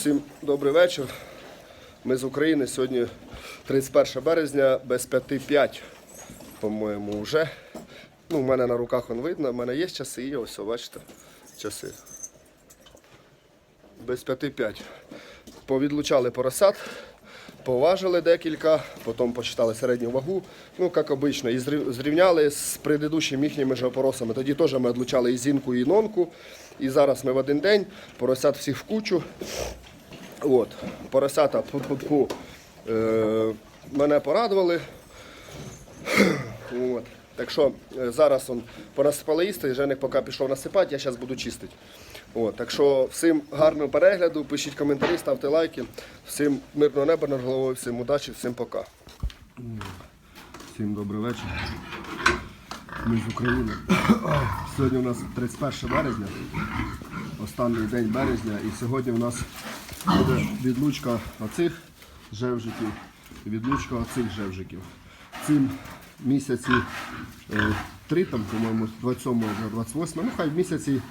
Всім добрий вечір. Ми з України. Сьогодні 31 березня без 5-5, по-моєму, вже. Ну, у мене на руках він видно, у мене є часи, і ось, бачите, часи. Без 5-5. Повідлучали поросят, поважили декілька, потім почитали середню вагу. Ну, як обично, і зрівняли з предыдущими їхніми же опоросами. Тоді теж ми відлучали і зінку, і нонку. І зараз ми в один день поросят всіх в кучу. От, поросята пу-пу-пу, е, мене порадували. От. Так що е, зараз он понасипали їсти, Женик поки пішов насипати, я зараз буду чистити. От, так що всім гарного перегляду, пишіть коментарі, ставте лайки. Всім мирного неба над головою, всім удачі, всім пока. Всім добрий вечір. Ми з України. Сьогодні у нас 31 березня, останній день березня, і сьогодні у нас буде відлучка оцих жевжиків і відлучка оцих жевжиків. Цим місяці е, три, там, по-моєму, 27 вже 28, ну хай в місяці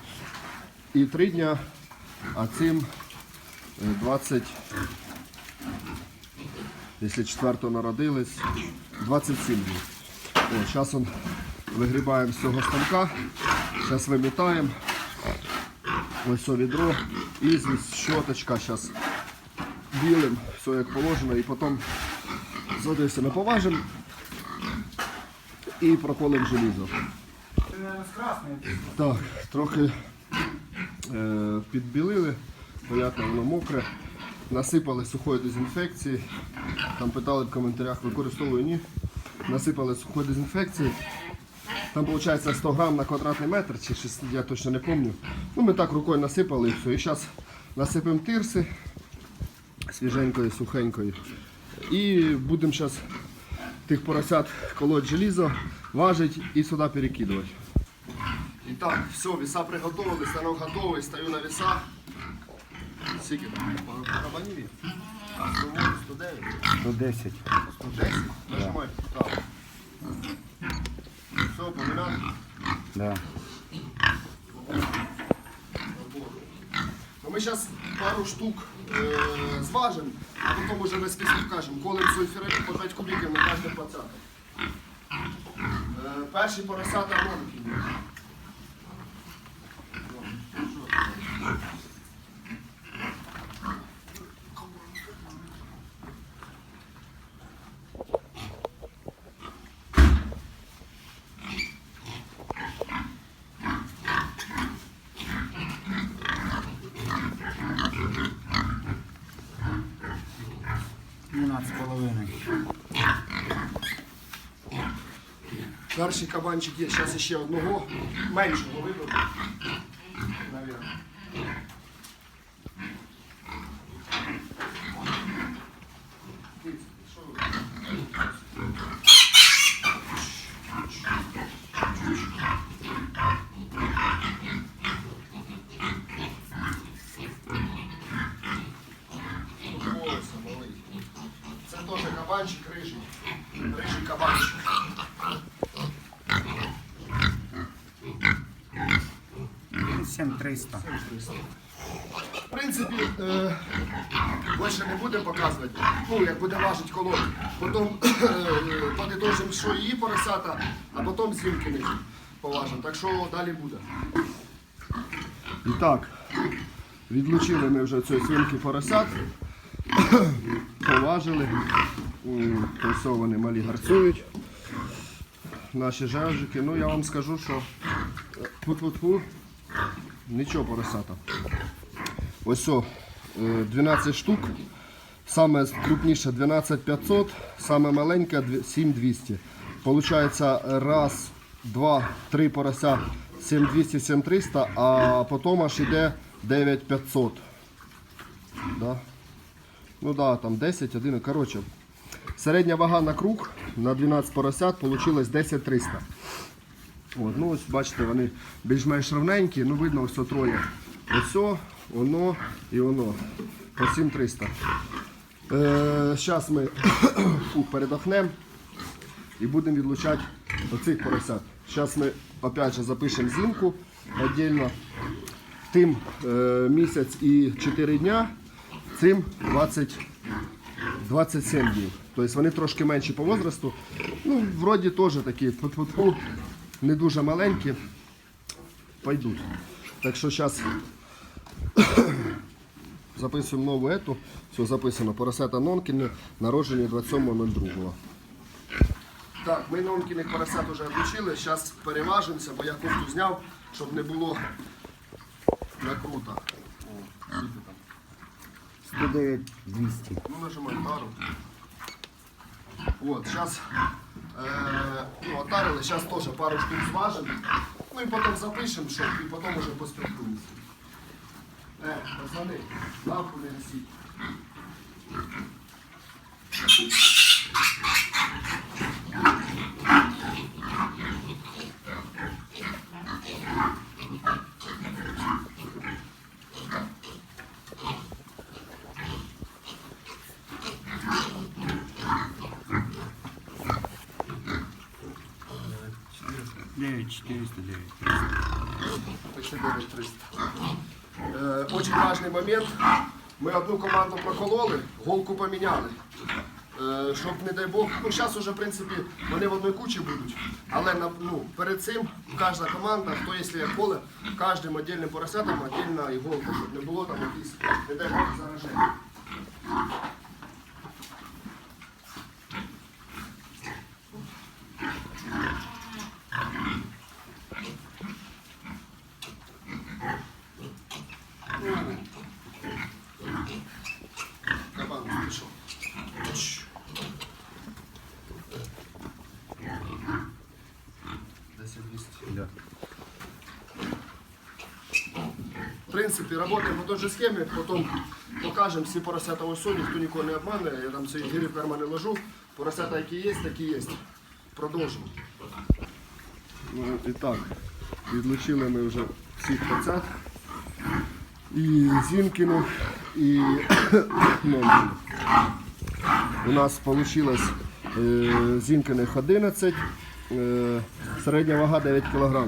і три дня, а цим е, 20, якщо 4 народились, 27 днів. О, зараз вигрібаємо з цього станка, зараз вимітаємо. Ось це відро, ізвість, щоточка, зараз білим, все як положено, і потім задився, ми поважимо і проколимо желізо. Ти, наверное, з. Так, трохи е, підбілили, понятно, воно мокре. Насипали сухої дезінфекції. Там питали в коментарях, використовую ні. Насипали сухої дезінфекції. Там виходить 100 грам на квадратний метр, чи 6, я точно не пам'ятаю. Ну, ми так рукою насипали і все. І зараз насипемо тирси свіженької, сухенької. І будемо зараз тих поросят колоть желізо, важить і сюди перекидувати. І так, все, веса приготовили, станок готовий, стою на весах. Скільки там? По 109, 110. 110. Нажимай. Так. Да. Ми зараз пару штук е, зважимо, а потім вже весь скільки кажемо, коли сульфірету по 5 кубіків на кожне поросята. Е, Перші поросята ромки. 12,5. Перший кабанчик є, зараз ще одного меншого виберу. 300. В принципі, е, більше не будемо показувати, ну, як буде важить колоду. Потім е, подитожимо, що її поросята, а потім зімки поважимо. Так що далі буде. І так, відлучили ми вже цю свинки поросят, поважили, Ось малі гарцують. Наші жаржики. Ну я вам скажу, що Фу -фу -фу нічого поросята. Ось о, е, 12 штук. Саме крупніше 12500, саме маленьке 7200. Получається раз, два, три порося 7200, 7300, а потім аж іде 9500. Да? Ну да, там 10, 1, коротше. Середня вага на круг на 12 поросят получилось 10300. От, ну ось бачите, вони більш-менш равненькі, ну видно ось троє. Ось, воно і воно. По 7300. Е, Зараз ми передохнемо і будемо відлучати оцих поросят. Зараз ми опять же запишемо зімку віддільно. Тим е, місяць і 4 дня цим 20, 27 днів. Тобто вони трошки менші по возрасту. Ну, вроді теж такі не дуже маленькі. Пойдуть. Так що зараз записуємо нову ету. Все записано. Поросята Нонкіни, народжені 27.02. Так, ми Нонкіних поросят вже обучили. Зараз переважимося, бо я кофту зняв, щоб не було накрута. О, там? 109 200. Ну, нажимай пару. Вот, сейчас э, Е, ну, отарили, зараз теж пару штук зважимо. Ну і потім запишемо, щоб і потім вже поспілкуємося. Е, пацани, лапу не всі. 9, 9409. 9400. Очень важний момент. Ми одну команду прокололи, голку поміняли. Е, щоб, не дай Бог, ну зараз вже в принципі вони в одній кучі будуть. Але ну, перед цим кожна команда, хто якщо як поле, кожним віддільним поросятам віддільна іголка, щоб не було там якісь, не дай Бог, зараження. Принципі, працюємо по той же схемі, потім покажемо всі поросята ось сьогодні, ніхто нікого не обманує, я там свої гирі в кармани ложу. Поросята, які є, такі є. Продовжимо. Ну, і так, відлучили ми вже всіх пацят. І Зінкіну, і Нонкіну. У нас вийшло Зінкиних 11, е, середня вага 9 кг.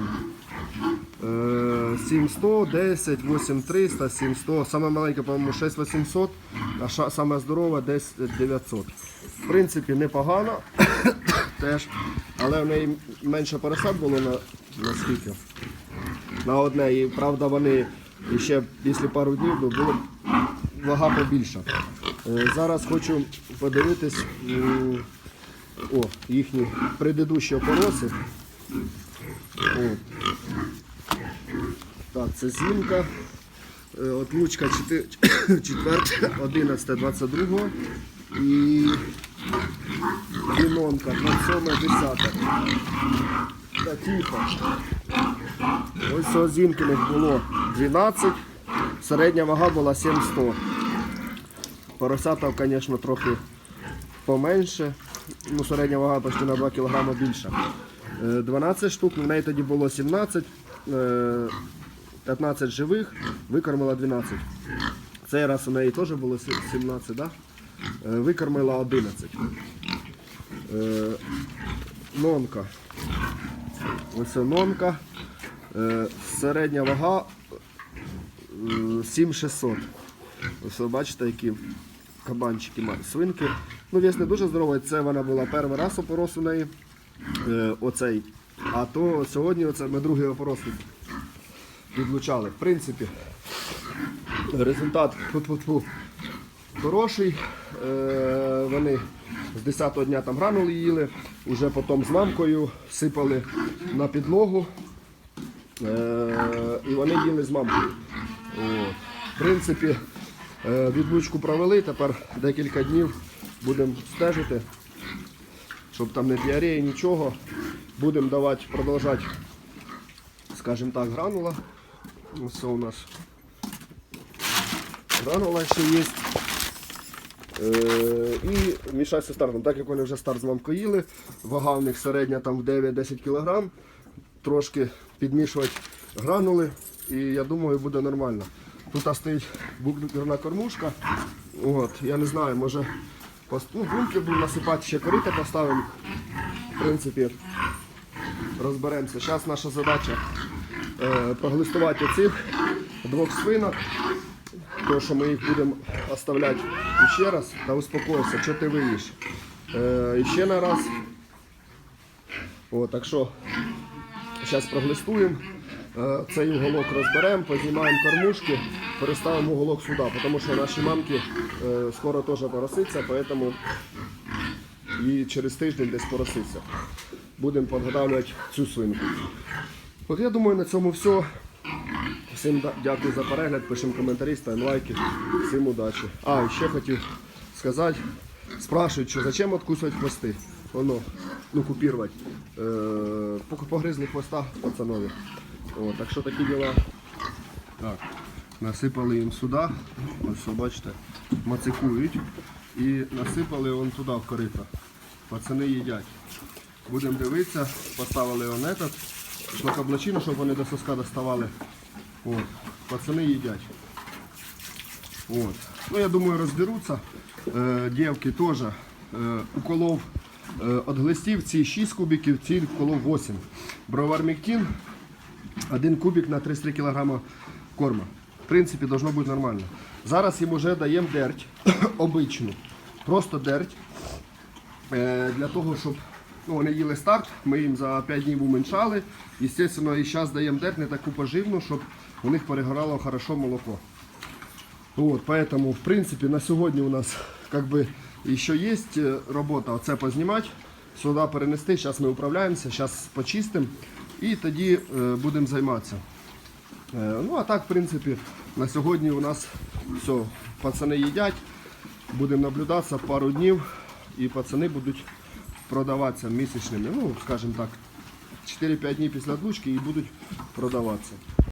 Е, 700, 10, 8300, 700. Саме маленьке, по-моєму, 6800, а саме здорове десь 900. В принципі, непогано теж. Але в неї менше поросят було на, на скільки? На одне. І правда вони ще після пару днів було вага побільша. Е, Зараз хочу подивитись о, їхні предыдущі опороси. О, так, це зімка. Е, От лучка 4, 11, 22 і Дінонка 27, 10. Та тихо. Ось у Зінкиних було 12, середня вага була 700. Поросята, звісно, трохи поменше. Ну, середня вага почти на 2 кг більша. Е, 12 штук, в неї тоді було 17, е, 15 живих, викормила 12. Цей раз у неї теж було 17, да? Е, викормила 11. Е, Нонка. Ось нонка. Е, Середня вага е, 7600. Ось бачите, які кабанчики мають. Свинки. Ну, вес не дуже здоровий. Це вона була перший раз опорос у неї. Оцей. А то сьогодні оце ми другий опорос відлучали. В принципі, результат тьфу-тьфу-тьфу, хороший. Е, вони з 10-го дня там гранули їли, вже потім з мамкою сипали на підлогу. Е, і вони їли з мамкою. От. В принципі, е, відлучку провели, тепер декілька днів будемо стежити, щоб там не діарея, нічого. Будемо давати, продовжати, скажімо так, гранула. Ось у нас гранула ще є. І мішати зі стартом. Так як вони вже старт з мамкою їли, вага в них середня там в 9-10 кг, трошки підмішувати гранули, і я думаю, буде нормально. Тут стоїть букерна кормушка. От, я не знаю, може ну, бункер буду насипати, ще корита поставимо. В принципі, розберемося. Зараз наша задача проглистувати цих двох свинок то, що ми їх будемо оставляти ще раз, та успокойся, що ти виїш. Е, ще на раз. О, так що зараз проглистуємо. Е, Цей уголок розберемо, познімаємо кормушки, переставимо уголок сюди, тому що наші мамки е, скоро теж пороситься, поэтому і через тиждень десь пороситься. Будемо підготовлювати цю свинку. От я думаю, на цьому все. Всім дякую за перегляд, пишемо коментарі, ставимо лайки. Всім удачі. А, ще хотів сказати, спрашують, що зачем откусувати хвости? Воно, ну, купірувати. Е, погризли хвоста пацанові. О, так що такі діла. Так, насипали їм сюди, ось бачите, мацикують. І насипали вон туди в корито. Пацани їдять. Будемо дивитися, поставили он этот, шлакоблачину, щоб вони до соска доставали. От. Пацани їдять. От. Ну, я думаю, розберуться. Е, дівки теж. Е, уколов е, от глистів ці 6 кубиків, ці вколов 8. Броварміктин, один кубик на 33 кг корма. В принципі, должно бути нормально. Зараз їм вже даємо дерть обичну. Просто дерть. Е, для того, щоб ну, вони їли старт, ми їм за 5 днів уменьшали. Естественно, і зараз даємо дерть не таку поживну, щоб у них перегорало хорошо молоко. Вот, поэтому, в принципе, на сьогодні у нас как бы еще есть е, робота оце познімати, сюди перенести. Зараз ми управляємося, зараз почистимо і тоді е, будемо займатися. Е, ну а так, в принципі, на сьогодні у нас все, пацани їдять, будемо наблюдатися пару днів і пацани будуть продаватися місячними, ну, скажімо так, 4-5 днів після отлучки і будуть продаватися.